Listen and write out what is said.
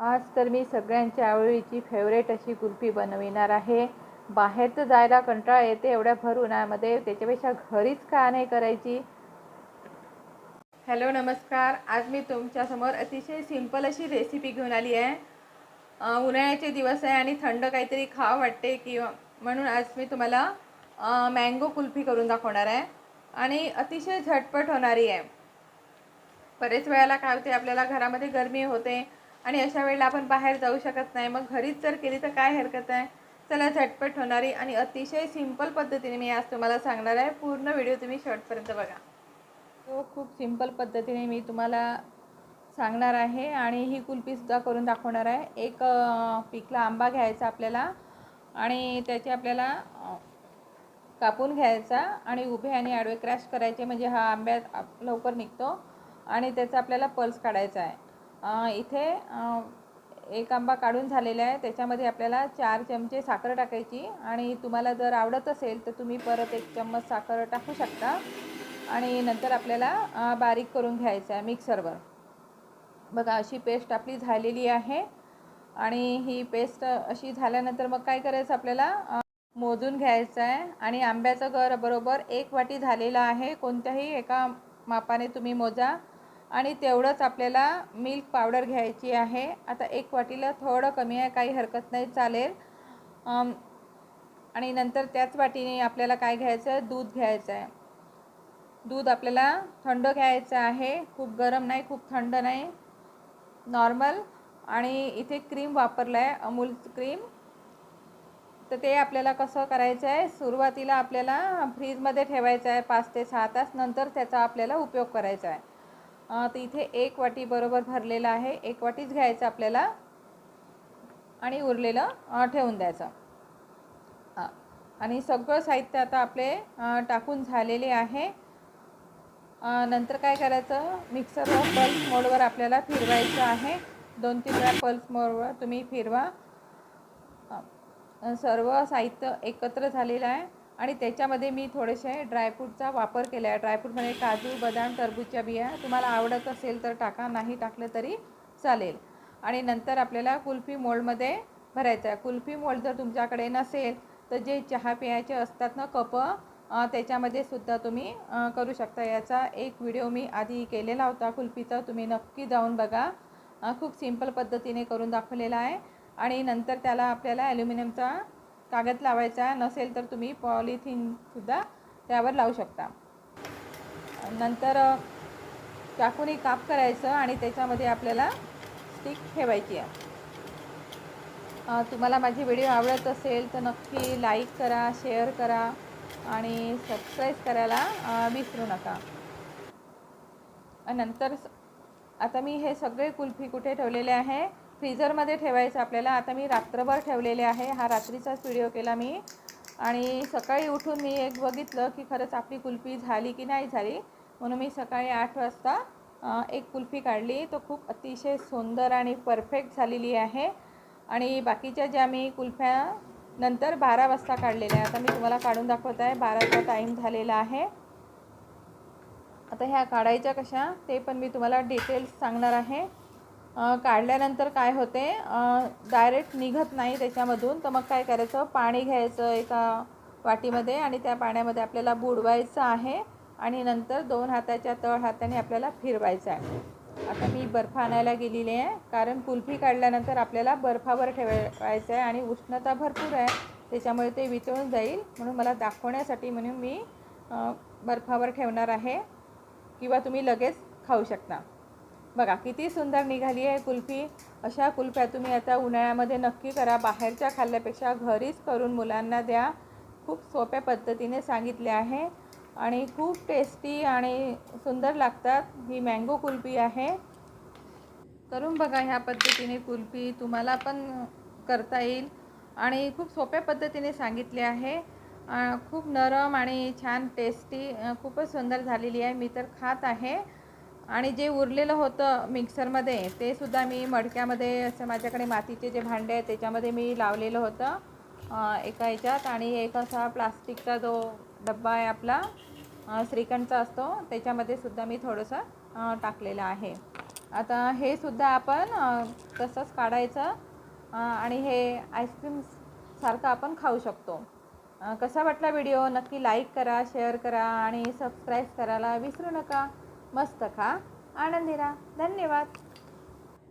आज तर मी सगळ्यांच्या आवडीची फेवरेट अशी कुल्फी बनविणार आहे. बाहेरचं जायला कंटाळा येते एवढ्या भर उन्हामध्ये त्याच्यापेक्षा घरीच का नाही करायची? हॅलो नमस्कार. आज मी तुमच्यासमोर अतिशय सिंपल अशी रेसिपी घेऊन आली आहे. उन्हाळ्याचे दिवस आहे आणि थंड काहीतरी खावं वाटते किंवा म्हणून आज मी तुम्हाला मँगो कुल्फी करून दाखवणार आहे. आणि अतिशय झटपट होणारी आहे. बरेच वेळेला काय होते आपल्याला घरामध्ये गरमी होते. आणि अशा वेळेला आपण बाहेर जाऊ शकत नाही. मग घरीच जर केली तर काय हरकत आहे? चला झटपट होणारी आणि अतिशय सिंपल पद्धतीने मी आज तुम्हाला सांगणार आहे. पूर्ण व्हिडिओ तुम्ही शॉर्टपर्यंत बघा. तो खूप सिंपल पद्धतीने मी तुम्हाला सांगणार आहे आणि ही कुल्फीसुद्धा करून दाखवणार आहे. एक पिकला आंबा घ्यायचा आपल्याला आणि त्याचे आपल्याला कापून घ्यायचा आणि उभे आणि आडवे क्रॅश करायचे. म्हणजे हा आंब्यात आप- लवकर निघतो आणि त्याचा आपल्याला पल्स काढायचा आहे. इथे एक आंबा काढून झालेला आहे. त्याच्यामध्ये आपल्याला चार चमचे साखर टाकायची आणि तुम्हाला जर आवडत असेल तर तुम्ही परत एक चम्मच साखर टाकू शकता. आणि नंतर आपल्याला बारीक करून घ्यायचं आहे मिक्सरवर. बघा अशी पेस्ट आपली झालेली आहे. आणि ही पेस्ट अशी झाल्यानंतर मग काय करायचं आपल्याला? मोजून घ्यायचं आहे. आणि आंब्याचं घर बरोबर एक वाटी झालेलं आहे. कोणत्याही एका मापाने तुम्ही मोजा. आणि तेवढंच आपल्याला मिल्क पावडर घ्यायची आहे. आता एक वाटीला थोडं कमी आहे काही हरकत नाही चालेल. आणि नंतर त्याच वाटीने आपल्याला काय घ्यायचं आहे दूध घ्यायचं आहे दूध आपल्याला थंड घ्यायचं आहे. खूप गरम नाही खूप थंड नाही. नॉर्मल. आणि इथे क्रीम वापरलं आहे अमूल क्रीम तर ते आपल्याला कसं करायचं आहे सुरुवातीला आपल्याला फ्रीजमध्ये ठेवायचं आहे पाच ते सहा तास. नंतर त्याचा आपल्याला उपयोग करायचा आहे तर इथे एक वाटी बरोबर भरलेलं आहे. एक वाटीच घ्यायचं आपल्याला. आणि उरलेलं ठेवून द्यायचं. हां आणि सगळं साहित्य आता आपले टाकून झालेले आहे. नंतर काय करायचं? मिक्सरवर पल्स मोडवर आपल्याला फिरवायचं आहे. दोन तीन वेळा पल्स मोडवर तुम्ही फिरवा. सर्व साहित्य एकत्र झालेलं आहे. आणि त्याच्यामध्ये मी थोडेसे ड्रायफ्रूटचा वापर केला आहे. ड्रायफ्रूटमध्ये म्हणजे काजू बदाम टरबूजच्या बिया. तुम्हाला आवडत असेल तर टाका नाही टाकलं तरी चालेल. आणि नंतर आपल्याला कुल्फी मोल्डमध्ये भरायचं आहे. कुल्फी मोल्ड जर तुमच्याकडे नसेल तर जे चहा प्यायचे असतात ना कप त्याच्यामध्ये सुद्धा तुम्ही करू शकता. याचा एक व्हिडिओ मी आधी केलेला होता कुल्फीचा. तुम्ही नक्की जाऊन बघा. खूप सिंपल पद्धतीने करून दाखवलेला आहे. आणि नंतर त्याला आपल्याला ॲल्युमिनियमचा कागद लावायचा नसेल तर तुम्ही पॉलिथिनसुद्धा त्यावर लावू शकता. नंतर चाकूने काप करायचं आणि त्याच्यामध्ये आपल्याला स्टिक ठेवायची आहे. तुम्हाला माझी व्हिडिओ आवडत असेल तर नक्की लाईक करा शेअर करा आणि सबस्क्राईब करायला विसरू नका. नंतर स- आता मी हे सगळे कुल्फी कुठे ठेवलेले आहे? फ्रीझरमध्ये ठेवायचं आपल्याला. आता मी रात्रभर ठेवलेले आहे. हा रात्रीचाच व्हिडिओ केला मी. आणि सकाळी उठून मी एक बघितलं की खरंच आपली कुल्फी झाली की नाही झाली. म्हणून मी सकाळी आठ वाजता एक कुल्फी काढली. तो खूप अतिशय सुंदर आणि परफेक्ट झालेली आहे. आणि बाकीच्या ज्या मी कुल्फ्या नंतर बारा वाजता काढलेल्या आता मी तुम्हाला काढून दाखवत आहे. बाराचा टाईम झालेला आहे. आता ह्या काढायच्या कशा ते पण मी तुम्हाला डिटेल्स सांगणार आहे. काढल्यानंतर काय होते? डायरेक्ट निघत नाही त्याच्यामधून. तर मग काय करायचं? पाणी घ्यायचं एका वाटीमध्ये आणि त्या पाण्यामध्ये आपल्याला बुडवायचं आहे आणि नंतर दोन हाताच्या तळ हाताने आपल्याला फिरवायचं आहे. आता मी बर्फ आणायला गेलेली आहे. कारण कुल्फी काढल्यानंतर आपल्याला बर्फावर ठेवायचं आहे आणि उष्णता भरपूर आहे. त्याच्यामुळे ते वितळून जाईल. म्हणून मला दाखवण्यासाठी म्हणून मी बर्फावर ठेवणार आहे. किंवा तुम्ही लगेच खाऊ शकता. बघा किती सुंदर निघाली आहे कुल्फी. अशा कुल्फ्या तुम्ही आता उन्हाळ्यामध्ये नक्की करा. बाहेरच्या खाल्ल्यापेक्षा घरीच करून मुलांना द्या. खूप सोप्या पद्धतीने सांगितले आहे. आणि खूप टेस्टी आणि सुंदर लागतात. ही मँगो कुल्फी आहे. करून बघा ह्या पद्धतीने कुल्फी. तुम्हाला पण करता येईल. आणि खूप सोप्या पद्धतीने सांगितले आहे. खूप नरम आणि छान टेस्टी खूपच सुंदर झालेली आहे. मी तर खात आहे. आणि जे उरलेलं होतं मिक्सरमध्ये ते सुद्धा मी मडक्यामध्ये असं माझ्याकडे मातीचे जे भांडे आहेत त्याच्यामध्ये मी लावलेलं होतं एका ह्याच्यात. आणि एक असा प्लास्टिकचा जो डब्बा आहे आपला श्रीखंडचा असतो त्याच्यामध्ये सुद्धा मी थोडंसं टाकलेलं आहे. आता हे सुद्धा आपण तसंच काढायचं आणि हे आईस्क्रीम सारखं आपण खाऊ शकतो. कसा वाटला व्हिडिओ? नक्की लाईक करा शेअर करा आणि सबस्क्राईब करायला विसरू नका. मस्त खा आनंदी राहा धन्यवाद.